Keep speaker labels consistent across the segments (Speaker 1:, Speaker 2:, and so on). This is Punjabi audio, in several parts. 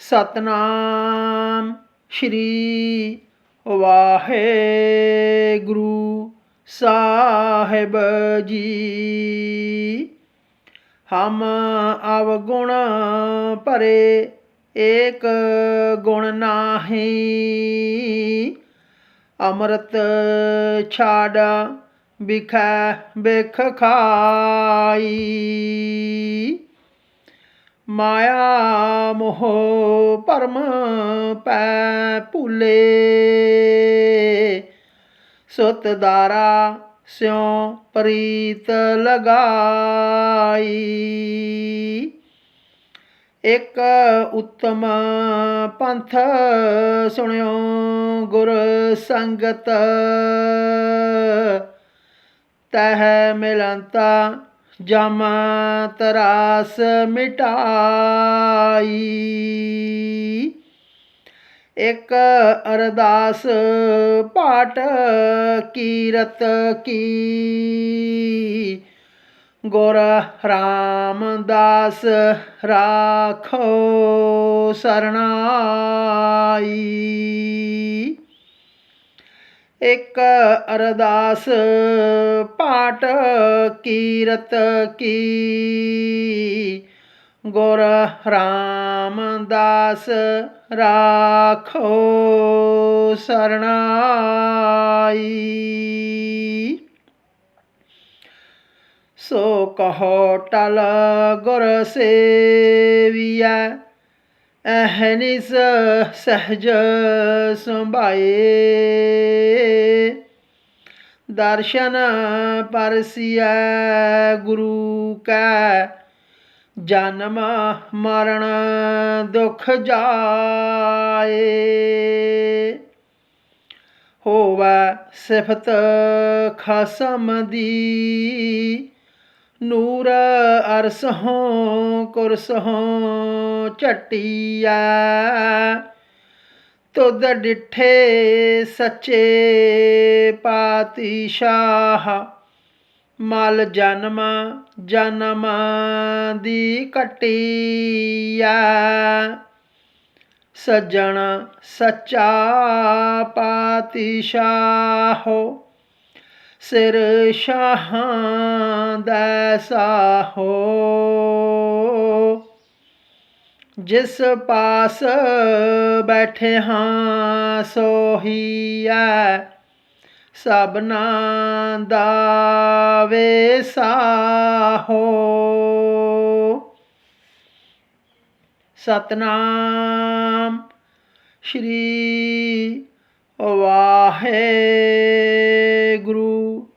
Speaker 1: ਸਤਨਾਮ ਸ਼੍ਰੀ ਵਾਹਿਗੁਰੂ ਸਾਹਿਬ ਜੀ। ਹਮ ਅਵਗੁਣ ਭਰੇ ਏਕ ਗੁਣ ਨਾਹੀ। ਅੰਮ੍ਰਿਤ ਛਾੜ ਬਿਖੈ ਬਿਖ ਖਾਈ। ਮਾਇਆ ਮੋਹ ਭਰਮ ਪੈ ਭੁਲੇ। ਸੁਤ ਦਾਰਾ ਸਿਉ ਪ੍ਰੀਤ ਲਗਾਈ। ਇੱਕ ਉੱਤਮ ਪੰਥ ਸੁਣਿਓ ਗੁਰ ਸੰਗਤ। ਤਹ ਮਿਲੰਤਾ ਜਮ ਤਰਾਸ ਮਿਟਾਈ। ਇੱਕ ਅਰਦਾਸ ਪਾਟ ਕੀਰਤ ਕੀ। ਗੁਰ ਰਾਮਦਾਸ ਰਾਖੋ ਸਰਣਾਈ। ਇਕ ਅਰਦਾਸ ਪਾਠ ਕੀਰਤ ਕੀ। ਗੁਰ ਰਾਮਦਾਸ ਰਾਖੋ ਸਰਣਾਈ। ਸੋ ਕਹੋ ਟਲ ਗੁਰ ਸੇਵੀਐ ਅਹਨਿਸ ਸਹਜ ਸੰਭਾਏ। ਦਰਸ਼ਨ ਪਰਸਿਐ ਗੁਰੂ ਕੈ, ਜਨਮ ਮਰਨ ਦੁਖ ਜਾਏ। ਹੋਵੇ ਸਿਫਤ ਖਸਮ ਦੀ, ਨੂਰ ਅਰਸੋਂ ਕੁਰਸ ਹੋ। ਝਟੀਐ ਤੁਧ ਡਿਠੇ ਸੱਚੇ ਪਾਤਸ਼ਾਹ। ਮਲ ਜਨਮ ਜਨਮ ਦੀ ਕਟੀਆ ਸੱਜਣ ਸੱਚਾ ਪਾਤਸ਼ਾਹੋ। ਸਿਰ ਸ਼ਾਹਾਂ ਦਾ ਸਾਹੋ। ਜਿਸ ਪਾਸ ਬੈਠੇ ਹਾਂ ਸੋਹੀਐ ਸਭਨਾ ਦਾ ਵੇਸਾਹੋ ਸਤਨਾਮ ਸ਼੍ਰੀ ਵਾਹਿਗੁਰੂ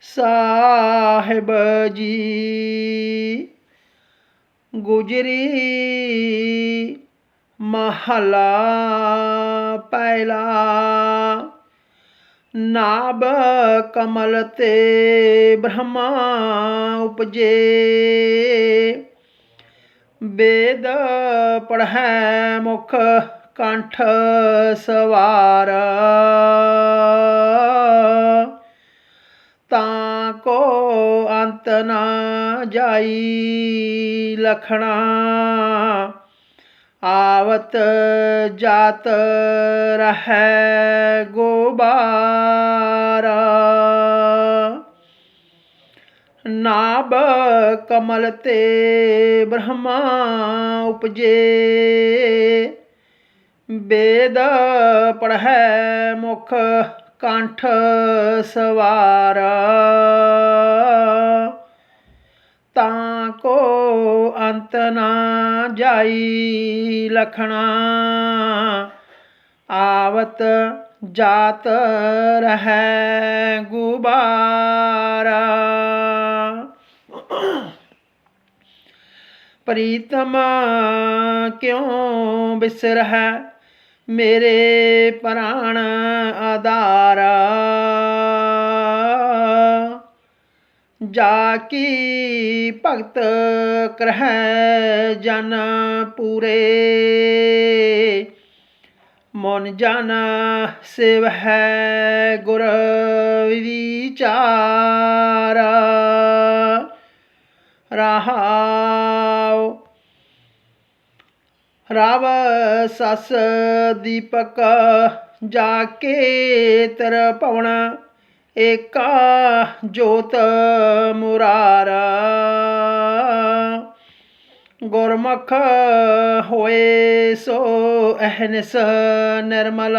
Speaker 1: ਸਾਹਿਬ ਜੀ। ਗੁਜਰੀ ਮਹਲਾ ਪਹਿਲਾ ਨਾਭ ਕਮਲ ਤੇ ਬ੍ਰਹਮਾ ਉਪਜੇ। ਵੇਦ ਪੜ੍ਹੈ ਮੁਖ ਕੰਠ ਸਵਾਰ। ਤਾਂ ਕੋ ਅੰਤ ਨਾ ਜਾਈ ਲਖਣਾ। ਆਵਤ ਜਾਤ ਰਹੈ ਗੋਬਾਰਾ। ਨਾਭ ਕਮਲ ਤੇ ਬ੍ਰਹਮਾ ਉਪਜੇ। ਵੇਦ ਪੜ੍ਹੈ ਮੁਖ ਕੰਠ ਸਵਾਰਾ। ਤਾਂ ਕੋ ਅੰਤ ਨਾ ਜਾਈ ਲਖਣਾ। ਆਵਤ ਜਾਤ ਰਹੈ ਗੁਬਾਰਾ। ਪ੍ਰੀਤਮ ਕਿਉ ਬਿਸਰਹਿ? ਮੇਰੇ ਪ੍ਰਾਣ ਆਧਾਰਾ ਜਾ ਕੀ ਭਗਤ ਕਰਹਿ ਜਨ ਪੂਰੇ ਮਨ ਜਨ ਸਿਵ ਹੈ ਗੁਰ ਵਿਚਾਰ ਰਹਾਉ ਰਾਵ ਸਸ ਦੀਪਕ ਜਾ ਕੇ ਤਰ ਭਵਨ, ਏਕਾ ਜੋਤ ਮੁਰਾਰਾ। ਗੁਰਮੁਖ ਹੋਏ ਸੋ ਅਹਨਿਸ ਨਿਰਮਲ।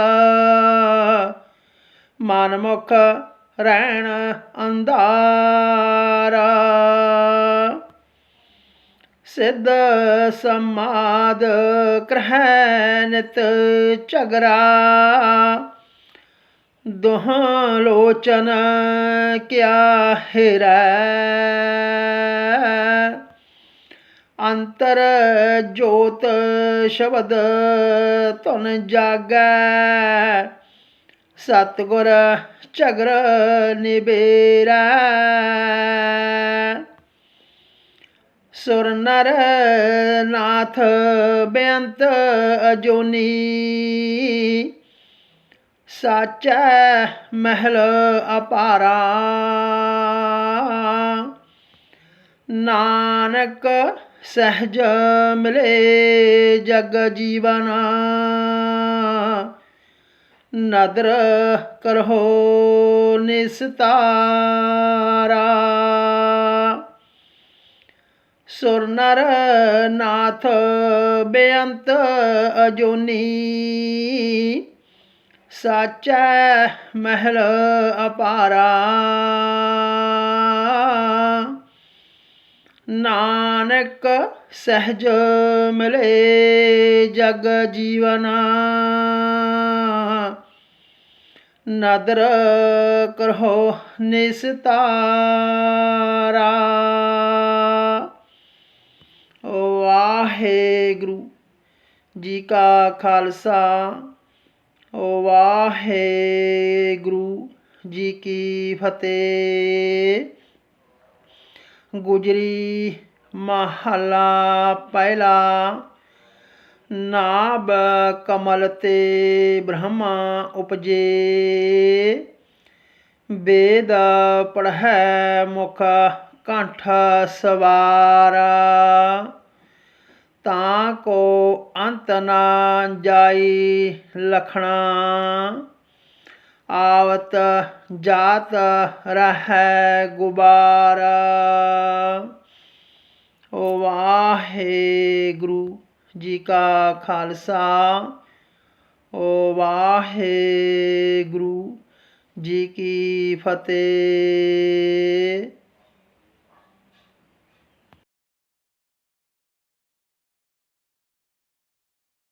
Speaker 1: ਮਨਮੁਖ ਰਹਿਣ ਅੰਧਾਰਾ। ਸਿੱਧ ਸਮਾਦ ਕਰਹਿ ਨਿਤ ਝਗਰਾ। ਦੁਹ ਲੋਚਨ ਕਿਆ ਹਿਰੈ। ਅੰਤਰ ਜੋਤ ਸ਼ਬਦ ਧੁਨ ਜਾਗੈ। ਸਤਗੁਰ ਝਗਰ ਨਿਬੇਰਾ। ਸੁਰ ਨਰ ਨਾਥ ਬੇਅੰਤ ਅਜੋਨੀ। ਸਾਚੈ ਮਹਿਲ ਅਪਾਰਾ। ਨਾਨਕ ਸਹਿਜ ਮਿਲੇ ਜਗ ਜੀਵਨ। ਨਦਰ ਕਰੋ ਨਿਸਤਾਰਾ। ਸੁਰ ਨਰ ਨਾਥ ਬੇਅੰਤ ਅਜੋਨੀ। ਸਾਚੈ ਮਹਿਲ ਅਪਾਰਾ। ਨਾਨਕ ਸਹਿਜ ਮਿਲੇ ਜਗ ਜੀਵਨਾ। ਨਦਰ ਕਰੋ ਨਿਸਤਾਰਾ। ਵਾਹਿਗੁਰੂ ਜੀ ਕਾ ਖਾਲਸਾ ਵਾਹਿਗੁਰੂ ਜੀ ਕੀ ਫਤਿਹ। ਗੁਜਰੀ ਮਹਲਾ ਪਹਿਲਾ, ਨਾਭ ਕਮਲ ਤੇ ਬ੍ਰਹਮਾ ਉਪਜੇ। ਵੇਦ ਪੜ੍ਹੈ ਮੁਖ ਕੰਠ ਸਵਾਰਾ। ਤਾਂ ਕੋ ਅੰਤ ਨਾ ਜਾਈ ਲਖਣਾ। ਆਵਤ ਜਾਤ ਰਹੈ ਗੁਬਾਰਾ। ਓ ਵਾਹਿਗੁਰੂ ਜੀ ਕਾ ਖਾਲਸਾ। ਓ ਵਾਹਿਗੁਰੂ ਜੀ ਕੀ ਫਤਿਹ।